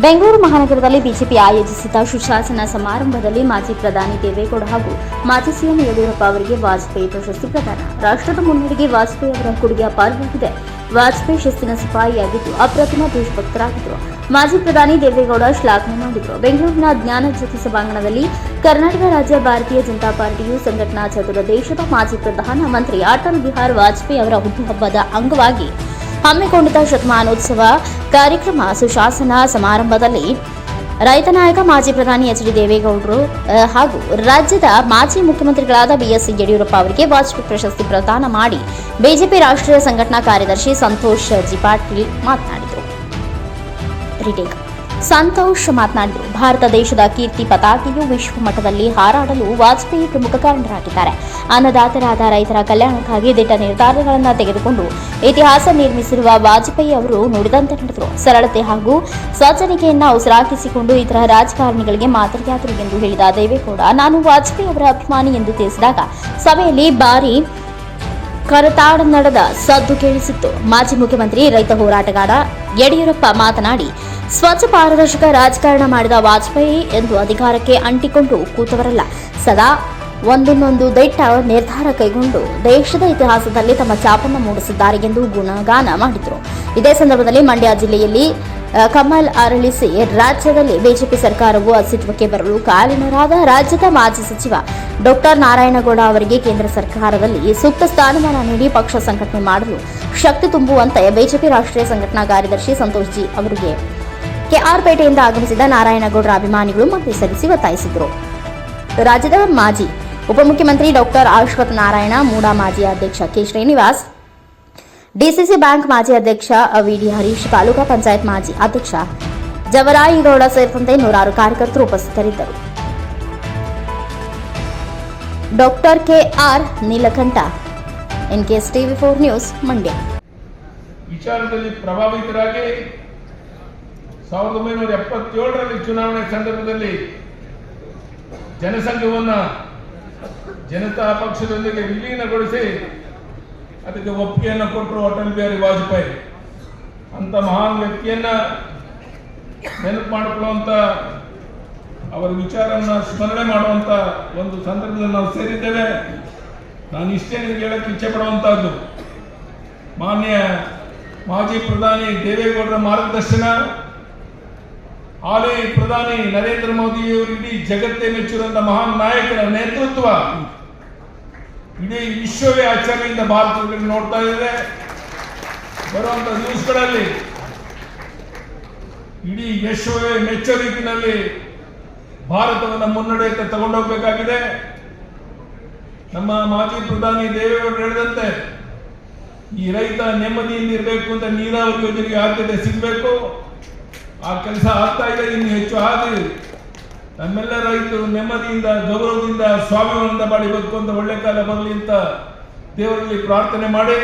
Bengaluru ಮಹಾನಗರದಲ್ಲಿ BJP ಆಯೋಜಿಸಿದ್ದ ಸುಶಾಸನ ಸಮಾರಂಭದಲ್ಲಿ ಮಾಜಿ ಪ್ರಧಾನಿ ದೇವೇಗೌಡ ಹಾಗೂ ಮಾಜಿ ಸಿಎಂ ಯಡಿಯೂರಪ್ಪ ಅವರಿಗೆ ವಾಜಪೇಯಿ ಪ್ರಶಸ್ತಿ ಪ್ರದಾನ. ರಾಷ್ಟ್ರದ ಮುನ್ನಡೆಗೆ ವಾಜಪೇಯಿ ಅವರ ಕೊಡುಗೆ ಅಪಾರವಾಗಿದೆ. ವಾಜಪೇಯಿ ಶಿಸ್ತಿನ ಸಿಪಾಯಿಯಾಗಿದ್ದು ಅಪ್ರತಿಮ ದೇಶಭಕ್ತರಾಗಿದ್ದರು. ಮಾಜಿ ಪ್ರಧಾನಿ ದೇವೇಗೌಡ ಶ್ಲಾಘನೆ ಮಾಡಿದರು. ಬೆಂಗಳೂರಿನ ಜ್ಞಾನ ಜ್ಯೋತಿ ಸಭಾಂಗಣದಲ್ಲಿ ಕರ್ನಾಟಕ ರಾಜ್ಯ ಭಾರತೀಯ ಜನತಾ ಪಾರ್ಟಿಯು ಸಂಘಟನಾ ಚತುರ ದೇಶದ ಮಾಜಿ ಪ್ರಧಾನಮಂತ್ರಿ ಅಟಲ್ ಬಿಹಾರ್ ವಾಜಪೇಯಿ ಅವರ ಹುಟ್ಟುಹಬ್ಬದ ಅಂಗವಾಗಿ ಹಮ್ಮಿಕೊಂಡಿದ್ದ ಶತಮಾನೋತ್ಸವ ಕಾರ್ಯಕ್ರಮ ಸುಶಾಸನ ಸಮಾರಂಭದಲ್ಲಿ ರೈತ ನಾಯಕ ಮಾಜಿ ಪ್ರಧಾನಿ ಎಚ್ ಡಿ ದೇವೇಗೌಡರು ಹಾಗೂ ರಾಜ್ಯದ ಮಾಜಿ ಮುಖ್ಯಮಂತ್ರಿಗಳಾದ ಬಿಎಸ್ ಯಡಿಯೂರಪ್ಪ ಅವರಿಗೆ ವಾಜಪೇಯಿ ಪ್ರಶಸ್ತಿ ಪ್ರದಾನ ಮಾಡಿ ಬಿಜೆಪಿ ರಾಷ್ಟ್ರೀಯ ಸಂಘಟನಾ ಕಾರ್ಯದರ್ಶಿ ಸಂತೋಷ್ ಜಿ ಪಾಟೀಲ್ ಮಾತನಾಡಿದರು. ಸಂತೋಷ್ ಮಾತನಾಡಿದರು ಭಾರತ ದೇಶದ ಕೀರ್ತಿ ಪತಾಕೆಯು ವಿಶ್ವ ಮಟ್ಟದಲ್ಲಿ ಹಾರಾಡಲು ವಾಜಪೇಯಿ ಪ್ರಮುಖ ಕಾರಣರಾಗಿದ್ದಾರೆ. ಅನ್ನದಾತರಾದ ರೈತರ ಕಲ್ಯಾಣಕ್ಕಾಗಿ ದಿಟ್ಟ ನಿರ್ಧಾರಗಳನ್ನು ತೆಗೆದುಕೊಂಡು ಇತಿಹಾಸ ನಿರ್ಮಿಸಿರುವ ವಾಜಪೇಯಿ ಅವರು ನುಡಿದಂತೆ ನಡೆದರು. ಸರಳತೆ ಹಾಗೂ ಸಜ್ಜನಿಕೆಯನ್ನ ಉಸಿರಾಕಿಸಿಕೊಂಡು ಇತರ ರಾಜಕಾರಣಿಗಳಿಗೆ ಮಾದರಿಯಾದರು ಎಂದು ಹೇಳಿದ ದೇವೇಗೌಡ, ನಾನು ವಾಜಪೇಯಿ ಅವರ ಅಭಿಮಾನಿ ಎಂದು ತಿಳಿಸಿದಾಗ ಸಭೆಯಲ್ಲಿ ಭಾರಿ ಕರತಾಡ ನಡೆದ ಸದ್ದು ಕೇಳಿಸಿತ್ತು. ಮಾಜಿ ಮುಖ್ಯಮಂತ್ರಿ, ರೈತ ಹೋರಾಟಗಾರ ಯಡಿಯೂರಪ್ಪ ಮಾತನಾಡಿ ಸ್ವಚ್ಛ ಪಾರದರ್ಶಕ ರಾಜಕಾರಣ ಮಾಡಿದ ವಾಜಪೇಯಿ ಎಂದು ಅಧಿಕಾರಕ್ಕೆ ಅಂಟಿಕೊಂಡು ಕೂತವರಲ್ಲ. ಸದಾ ಒಂದನ್ನೊಂದು ದಿಟ್ಟ ನಿರ್ಧಾರ ಕೈಗೊಂಡು ದೇಶದ ಇತಿಹಾಸದಲ್ಲಿ ತಮ್ಮ ಛಾಪನ್ನು ಮೂಡಿಸಿದ್ದಾರೆ ಎಂದು ಗುಣಗಾನ ಮಾಡಿದರು. ಇದೇ ಸಂದರ್ಭದಲ್ಲಿ ಮಂಡ್ಯ ಜಿಲ್ಲೆಯಲ್ಲಿ ಕಮಲ್ ಅರಳಿಸಿ ರಾಜ್ಯದಲ್ಲಿ ಬಿಜೆಪಿ ಸರ್ಕಾರವು ಅಸ್ತಿತ್ವಕ್ಕೆ ಬರಲು ಕಾರಣರಾದ ರಾಜ್ಯದ ಮಾಜಿ ಸಚಿವ ಡಾಕ್ಟರ್ ನಾರಾಯಣಗೌಡ ಅವರಿಗೆ ಕೇಂದ್ರ ಸರ್ಕಾರದಲ್ಲಿ ಸೂಕ್ತ ಸ್ಥಾನಮಾನ ನೀಡಿ ಪಕ್ಷ ಸಂಘಟನೆ ಮಾಡಲು ಶಕ್ತಿ ತುಂಬುವಂತೆ ಬಿಜೆಪಿ ರಾಷ್ಟ್ರೀಯ ಸಂಘಟನಾ ಕಾರ್ಯದರ್ಶಿ ಸಂತೋಷ್ ಜಿ ಅವರಿಗೆ ಕೆಆರ್ ಪೇಟೆಯಿಂದ ಆಗಮಿಸಿದ ನಾರಾಯಣಗೌಡರ ಅಭಿಮಾನಿಗಳು ಮತ ಸಲ್ಲಿಸಿ ಒತ್ತಾಯಿಸಿದರು. ರಾಜ್ಯದ ಮಾಜಿ ಉಪಮುಖ್ಯಮಂತ್ರಿ ಡಾಕ್ಟರ್ ಅಶ್ವಥ್ ನಾರಾಯಣ, ಮೂಡಾ ಮಾಜಿ ಅಧ್ಯಕ್ಷ ಕೆ ಶ್ರೀನಿವಾಸ್, ಡಿಸಿಸಿ ಬ್ಯಾಂಕ್ ಮಾಜಿ ಅಧ್ಯಕ್ಷ ವಿಡಿ ಹರೀಶ್, ತಾಲೂಕಾ ಪಂಚಾಯತ್ ಮಾಜಿ ಅಧ್ಯಕ್ಷ ಜವರಾಯಿಗೌಡ ಸೇರಿದಂತೆ ನೂರಾರು ಕಾರ್ಯಕರ್ತರು ಉಪಸ್ಥಿತರಿದ್ದರು. Doctor K R Neelakantha NKS TV four news, Mandya. ವಿಚಾರದಲ್ಲಿ ಪ್ರಭಾವಿತರಾಗಿ ಸಾವಿರದ ಒಂಬೈನೂರ ಎಪ್ಪತ್ತೇಳರಲ್ಲಿ ಚುನಾವಣೆ ಸಂದರ್ಭದಲ್ಲಿ ಜನಸಂಘವನ್ನ ಜನತಾ ಪಕ್ಷದೊಂದಿಗೆ ವಿಲೀನಗೊಳಿಸಿ ಅದಕ್ಕೆ ಒಪ್ಪಿಗೆಯನ್ನು ಕೊಟ್ಟರು ಅಟಲ್ ಬಿಹಾರಿ ವಾಜಪೇಯಿ. ಅಂತ ಮಹಾನ್ ವ್ಯಕ್ತಿಯನ್ನ ನೆನಪು ಮಾಡಿಕೊಳ್ಳುವಂತ ಅವರ ವಿಚಾರವನ್ನು ಸ್ಮರಣೆ ಮಾಡುವಂತ ಒಂದು ಸಂದರ್ಭದಲ್ಲಿ ನಾವು ಸೇರಿದ್ದೇವೆ. ನಾನು ಇಷ್ಟೇ ನಿಮಗೆ ಹೇಳಕ್ಕೆ ಇಚ್ಛೆ ಪಡುವಂತಹದ್ದು. ಮಾನ್ಯ ಮಾಜಿ ಪ್ರಧಾನಿ ದೇವೇಗೌಡರ ಮಾರ್ಗದರ್ಶನ ಹಾಲಿ ಪ್ರಧಾನಿ ನರೇಂದ್ರ ಮೋದಿಯವರು ಇಡೀ ಜಗತ್ತೇ ಮೆಚ್ಚಿರುವಂತ ಮಹಾನ್ ನಾಯಕರ ನೇತೃತ್ವ ಇಡೀ ವಿಶ್ವವೇ ಆಚರಣೆಯಿಂದ ಭಾರತದಲ್ಲಿ ನೋಡ್ತಾ ಇದೆ ಬರುವಂತ ನ್ಯೂಸ್ಗಳಲ್ಲಿ ಇಡೀ ವಿಶ್ವವೇ ಮೆಚ್ಚ ಭಾರತವನ್ನು ಮುನ್ನಡೆಯತ್ತ ತಗೊಂಡೋಗ್ಬೇಕಾಗಿದೆ. ನಮ್ಮ ಮಾಜಿ ಪ್ರಧಾನಿ ದೇವೇಗೌಡರು ಹೇಳಿದಂತೆ, ಈ ರೈತ ನೆಮ್ಮದಿಯಿಂದ ಇರಬೇಕು ಅಂತ ನೀರಾವರಿ ಯೋಜನೆಗೆ ಆದ್ಯತೆ ಸಿಗಬೇಕು. ಆ ಕೆಲಸ ಆಗ್ತಾ ಇದೆ ಇನ್ನು ಹೆಚ್ಚು ಆಗಲಿ ನಮ್ಮೆಲ್ಲ ರೈತರು ನೆಮ್ಮದಿಯಿಂದ, ಗೌರವದಿಂದ ಸ್ವಾಭಿಮಾನದಿಂದ ಮಾಡಿ ಬದುಕುವಂತ ಒಳ್ಳೆ ಕಾಲ ಬರಲಿ ಅಂತ ದೇವರಲ್ಲಿ ಪ್ರಾರ್ಥನೆ ಮಾಡಿ,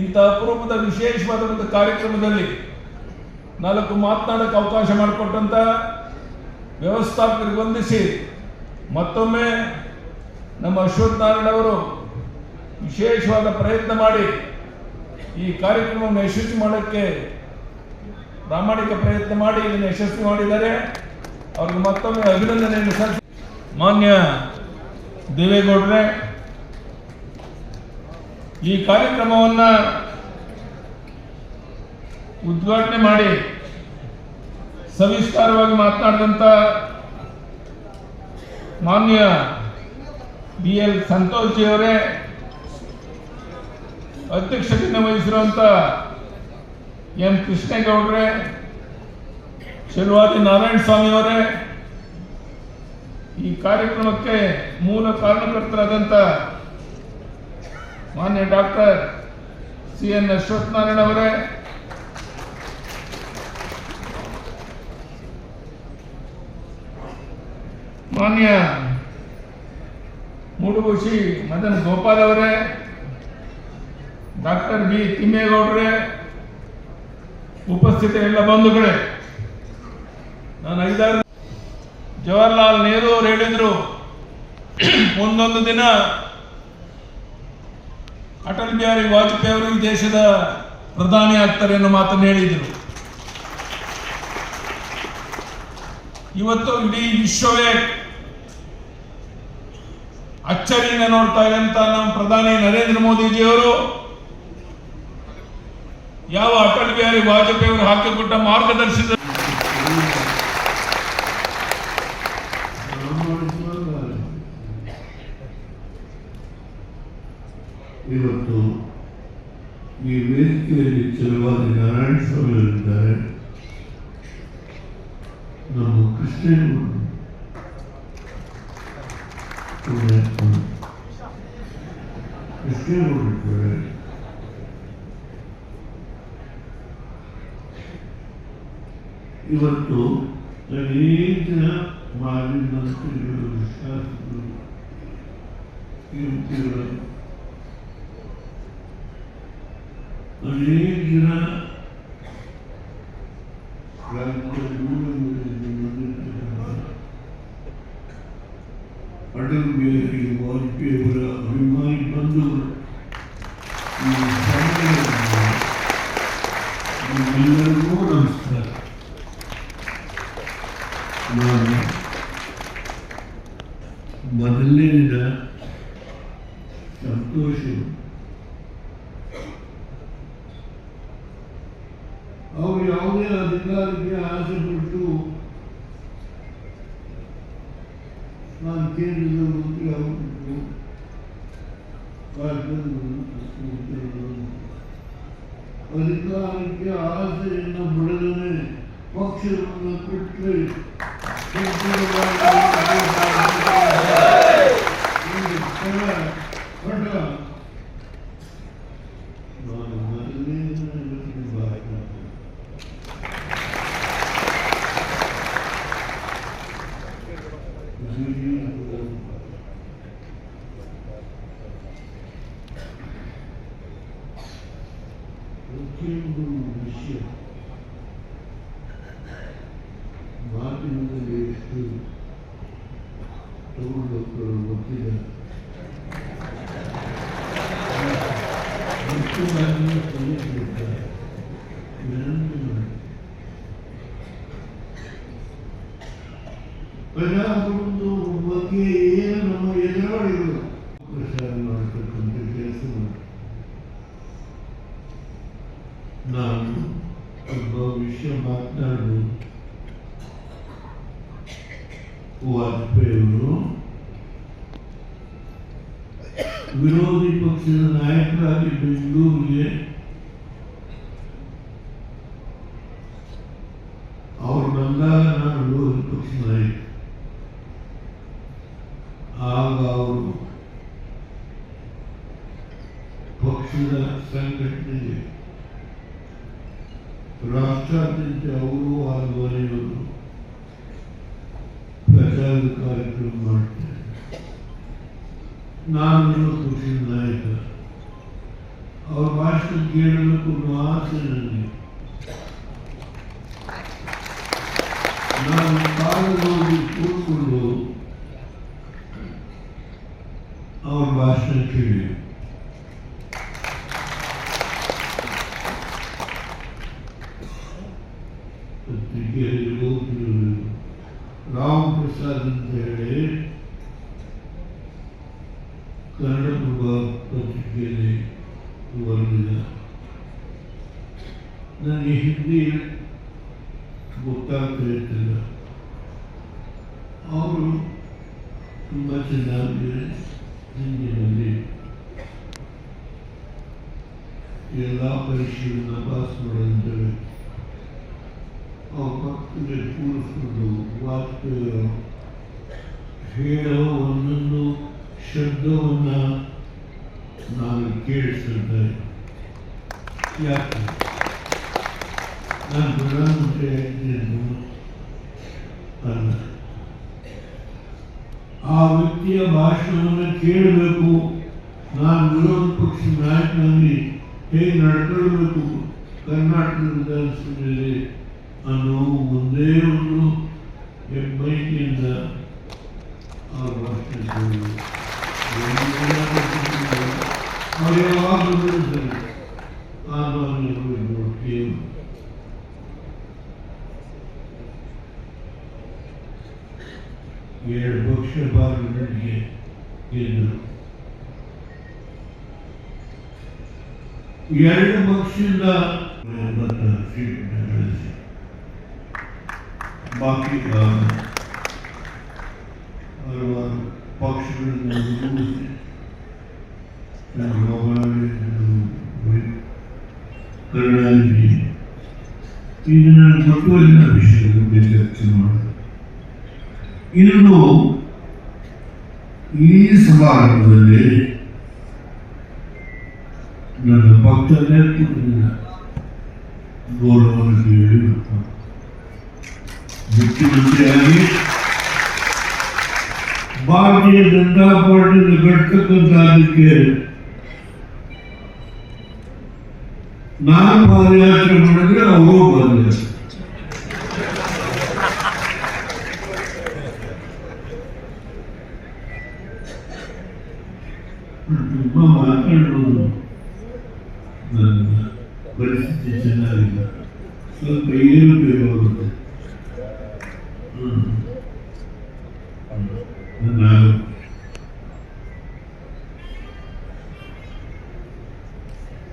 ಇಂಥ ಅಪರೂಪದ ವಿಶೇಷವಾದ ಒಂದು ಕಾರ್ಯಕ್ರಮದಲ್ಲಿ ನಾಲ್ಕು ಮಾತನಾಡಕ್ಕೆ ಅವಕಾಶ ಮಾಡಿಕೊಟ್ಟಂತ ವ್ಯವಸ್ಥಾಪಕರಿಗೆ ವಂದಿಸಿ, ಮತ್ತೊಮ್ಮೆ ನಮ್ಮ ಅಶ್ವಥ್ ಅವರು ವಿಶೇಷವಾದ ಪ್ರಯತ್ನ ಮಾಡಿ ಈ ಕಾರ್ಯಕ್ರಮವನ್ನು ಯಶಸ್ವಿ ಮಾಡೋಕ್ಕೆ ಪ್ರಾಮಾಣಿಕ ಪ್ರಯತ್ನ ಮಾಡಿ ಇದನ್ನು ಯಶಸ್ವಿ ಮಾಡಿದ್ದಾರೆ ಅವ್ರಿಗೆ ಮತ್ತೊಮ್ಮೆ ಅಭಿನಂದನೆಯನ್ನು ಸಲ್ಲಿಸಿ. ಮಾನ್ಯ ದೇವೇಗೌಡರೇ, ಈ ಕಾರ್ಯಕ್ರಮವನ್ನ ಉದ್ಘಾಟನೆ ಮಾಡಿ ಸವಿಸ್ತಾರವಾಗಿ ಮಾತನಾಡಿದಂಥ ಮಾನ್ಯ ಬಿ ಎಲ್ ಸಂತೋಷ್ ಅವರೇ, ಅಧ್ಯಕ್ಷತೆಯನ್ನು ವಹಿಸಿರುವಂತ ಎಂ ಕೃಷ್ಣೇಗೌಡ್ರೆ ಚಲುವಾದಿ ನಾರಾಯಣ ಸ್ವಾಮಿ ಅವರೇ ಈ ಕಾರ್ಯಕ್ರಮಕ್ಕೆ ಮೂಲ ಕಾರಣಕರ್ತರಾದಂಥ ಮಾನ್ಯ doctor C N Ashwath Narayana ಅವರೇ, ಮಾನ್ಯ ಮೂಡುಭೂಷಿ ಮದನ್ ಗೋಪಾಲ್ ಅವರೇ, ಡಾಕ್ಟರ್ ಬಿ ತಿಮ್ಮೇಗೌಡ್ರೆ ಉಪಸ್ಥಿತ ಎಲ್ಲ ಬಂಧುಗಳೇ ನಾನು ಐದಾರು ಜವಾಹರ್ಲಾಲ್ ನೆಹರು ಅವರು ಹೇಳಿದ್ರು ಒಂದೊಂದು ದಿನ ಅಟಲ್ ಬಿಹಾರಿ ವಾಜಪೇಯಿ ಅವರು ಈ ದೇಶದ ಪ್ರಧಾನಿ ಆಗ್ತಾರೆ ಅನ್ನೋ ಮಾತನ್ನು ಹೇಳಿದರು. ಇವತ್ತು ಇಡೀ ವಿಶ್ವವೇ ಅಚ್ಚರಿಯಿಂದ ನೋಡ್ತಾ ಇರುವಂತ ನಮ್ಮ ಪ್ರಧಾನಿ ನರೇಂದ್ರ ಮೋದಿಜಿಯವರು ಯಾವ ಅಟಲ್ ಬಿಹಾರಿ ವಾಜಪೇಯಿ ಅವರು ಹಾಕಿಕೊಟ್ಟ ಮಾರ್ಗದರ್ಶನ ಇವತ್ತು ಈ ವೇದಿಕೆಯಲ್ಲಿ ಚಲವಾದ ನಾರಾಯಣ ಸ್ವಾಮಿ ಅವರಿದ್ದಾರೆ ನಮ್ಮ ಕ್ರಿಶ್ಚಿಯನ್ ಕ್ರಿಶ್ಚಿಯನ್ ಇವತ್ತು ಅನೇಕ ಮಾಜಿ ಮಂತ್ರಿಗಳು ಶಾಸಕರು ಯುವತಿಗಳು ಅನೇಕ ಜನ. ಅಟಲ್ ಬಿಹಾರಿ ವಾಜಪೇಯಿ ಅವರ ಅಭಿಮಾನಿ ಬಂಧುಗಳು ಈ ಸಮ್ಮೇಳನದಲ್ಲಿ ನಿಮ್ಮೆಲ್ಲರಿಗೂ ನಮಸ್ಕಾರ ನಾನು ಮೊದಲನೇ ದಿನ ಸಂತೋಷ ಅವರು ಯಾವುದೇ ಅಧಿಕಾರಕ್ಕೆ ಆಸೆ ಪಟ್ಟು ನಾನು ಕೇಂದ್ರದ ಮಂತ್ರಿ ಆಗಿಬಿಟ್ಟು ರಾಜ್ಯದ ಅಧಿಕಾರಕ್ಕೆ ಆಸೆಯನ್ನು ಬಿಡದೇ ಪಕ್ಷವನ್ನು ಬಿಟ್ಟರೆ ನಾನು ಪ್ರತಿಯೊಂದು ವಿಷಯ ಮಾತಿನಲ್ಲಿ ಎಷ್ಟು ತಗೊಂಡೋಗ್ತಾರೆ ಗೊತ್ತಿಲ್ಲ ಎಷ್ಟು ಮಾತಿನ ಕಲಿತಿರ್ತಾರೆ ವಿನಂತಿ ಪ್ರಜಾಪ್ರಭುತ್ವ ಬಗ್ಗೆ ಏನು ನಮ್ಮ ಎದುರಾಳಿಗಳು ಪ್ರಚಾರ ಮಾಡತಕ್ಕಂಥ ಕೆಲಸ ಮಾಡಿ ವಾಜಪೇಯಿಯವರು ವಿರೋಧಿ ಪಕ್ಷದ ನಾಯಕರಾಗಿ ಬೆಂಗಳೂರಿಗೆ ಅವರು ಬಂದಾಗ ನಾನು ವಿರೋಧಿ ಪಕ್ಷದ ನಾಯಕ. ಆಗ ಅವರು ಪಕ್ಷದ ಸಂಘಟನೆಗೆ ರಾಷ್ಟ್ರಾದ್ಯಂತ ಅವರು ಹಾಗೂ ಮನೆಯವರು ಪ್ರಚಾರದ ಕಾರ್ಯಕ್ರಮ ಮಾಡ್ತಾರೆ ನಾನು ವಿರೋಧ ಪಕ್ಷದ ನಾಯಕ ಅವ್ರ ಭಾಷಣ ಕೇಳಬೇಕು ಅನ್ನೋ ಆಸೆ ನನಗೆ ನಾನು ಕಾಲದಲ್ಲಿ ಕೂತ್ಕೊಂಡು ಬರೆದಿದ್ದ ನನಗೆ ಹಿಂದಿ ಗೊತ್ತಾಗ್ತಾ ಇರ್ತಿಲ್ಲ ಅವರು ತುಂಬ ಚೆನ್ನಾಗಿ ಹಿಂದಿನಲ್ಲಿ ಎಲ್ಲ ಪರೀಕ್ಷೆಗಳನ್ನ ಪಾಸ್ ಮಾಡೋದಂತೇಳಿ ಅವ್ರ ಪಕ್ಕದಲ್ಲಿ ಕೂರಿಸ್ಕೊಂಡು ವಾಜಪೇಯಿ ಹೇಳೋ ಒಂದೊಂದು ಶಬ್ದವನ್ನ ನಾನು ಕೇಳಿಸಿದ್ದೆ ಯಾಕೆ? ನಾನು ಪ್ರಧಾನಮಂತ್ರಿ ಆಗಿದ್ದೇನು ಅಲ್ಲ. ಆ ವ್ಯಕ್ತಿಯ ಭಾಷಣವನ್ನು ಕೇಳಬೇಕು. ನಾನು ವಿರೋಧ ಪಕ್ಷ ನಾಯಕನಾಗಿ ಹೇಗೆ ನಡ್ಕೊಳ್ಬೇಕು? ಕರ್ನಾಟಕ ವಿಧಾನಸಭೆಯಲ್ಲಿ ಅನ್ನೋ ಒಂದೇ ಒಂದು ಹೆಬ್ಬೈಕಿಯಿಂದ ಆ ಭಾಷಣ ಕೇಳಿದ್ರು. ಅವ್ರು ಯಾವಾಗಲೂ ಹೇಳ್ತಾರೆ, ಆಹ್ವಾನಿಗಳು ಕೇಳು ಎರಡು ಪಕ್ಷ ಪಾರ್ಲಿಮೆಂಟ್ಗೆ ಗೆದ್ದರು ಎರಡು ಪಕ್ಷದಿಂದ ಎಂಬತ್ತಾರು ಸೀಟನ್ನು ಗಳಿಸಿ ಬಾಕಿ ಆ, ಹಲವಾರು ಪಕ್ಷಗಳನ್ನು ರೂಪಿಸಿ ಚಂದ್ರಬಾಬು ಕರುಣಾನಿಧಿ ಇದು ನನ್ನ ಮಕ್ಕಳಿನ ವಿಷಯದ ಬಗ್ಗೆ ಚರ್ಚೆ ಮಾಡೋದು ಇನ್ನು ಈ ಸಮಾರಂಭದಲ್ಲಿ ನನ್ನ ಭಕ್ತ ನೇತೃತ್ವದಿಂದ ಗೌರವವನ್ನು ತಿಳಿಯಬೇಕು ಮುಖ್ಯಮಂತ್ರಿಯಾಗಿ ಭಾರತೀಯ ಜನತಾ ಪಾರ್ಟಿಯಿಂದ ಕಟ್ತಕ್ಕಂಥದಕ್ಕೆ ನಾನು ಪಾದಯಾತ್ರೆ ಮಾಡಿದ್ರೆ ಅವರು ಪಾದಯಾತ್ರೆ ತುಂಬಾ ಮಾತಾಡ್ಬೋದು. ನನ್ನ ಪರಿಸ್ಥಿತಿ ಚೆನ್ನಾಗಿಲ್ಲ. ಸ್ವಲ್ಪ